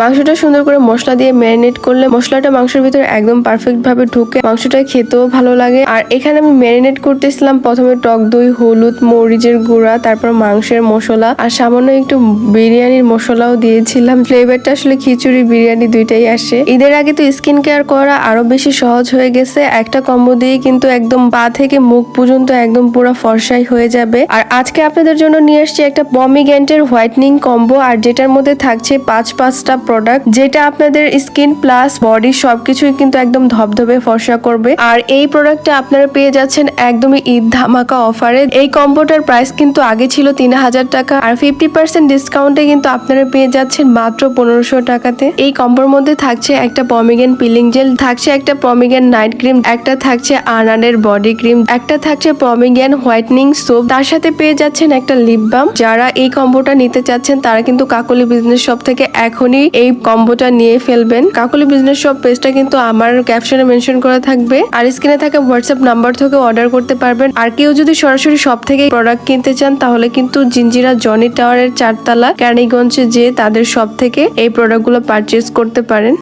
মাংসটা সুন্দর করে মশলা দিয়ে ম্যারিনেট করলে মশলাটা মাংসের ভিতরে একদম পারফেক্ট ভাবে ঢুকে মাংসটা খেতেও ভালো লাগে। আর এখানে আমি ম্যারিনেট করতেছিলাম প্রথমে টক দই, হলুদ, মরিচের গুঁড়া, তারপর মাংসের মশলা আর সামান্য একটু বিরিয়ানির মশলাও দিয়েছিলাম। ফ্লেভারটা আসলে খিচুড়ি, বিরিয়ানি দুইটাই আসে। ঈদের আগে তো স্কিন কেয়ার করা আরও বেশি সহজ হয়ে গেছে। একটা কম্বো দিয়ে কিন্তু একদম পা থেকে মুখ পর্যন্ত একদম পুরো ফর্সাই হয়ে যাবে। আর আজকে আপনাদের জন্য নিয়ে আসছি একটা পমিগ্যান্টের হোয়াইটনিং কম্বো আর যেটার মধ্যে থাকছে পাঁচ পাঁচটা প্রোডাক্ট যেটা আপনাদের স্কিন প্লাস বডি সবকিছুই কিন্তু একদম ধবধবে, ফর্সা করবে। আর এই প্রোডাক্টটা আপনারা পেয়ে যাচ্ছেন একদমই ঈদ ধামাকা অফারে এই কম্বোটার প্রাইস কিন্তু আগে ছিল তিন হাজার টাকা। আর ফিফটি পার্সেন্ট ডিসকাউন্টে কিন্তু আপনারা পেয়ে যাচ্ছেন মাত্র পনেরোশো টাকাতে। এই কম্বোর মধ্যে থাকছে একটা পমিগেন পিলিং জেল থাকছে একটা পমিগেন নাইট ক্রিম একটা থাকছে আনানের বডি ক্রিম একটা থাকছে পমিগেন হোয়াইটনিং সোপ তার সাথে পেয়ে যাচ্ছেন একটা লিপ বাম যারা এই কম্বোটা নিতে চাচ্ছেন, তারা কিন্তু কাকলি বিজনেস শপ থেকে এখনই এই কম্বোটা নিয়ে ফেলবেন। কাকুলি বিজনেস শপ পেজটা কিন্তু আমার ক্যাপশনে মেনশন করে থাকবে। আর স্ক্রিনে থাকা হোয়াটসঅ্যাপ নাম্বার থেকে অর্ডার করতে পারবেন। আর কেউ যদি সরাসরি শপ থেকে প্রোডাক্ট কিনতে চান, তাহলে কিন্তু জিঞ্জিরা জনি টাওয়ারের চারতলা ক্যানিগঞ্জে যে তাদের শপ থেকে এই প্রোডাক্টগুলো পারচেস করতে পারেন।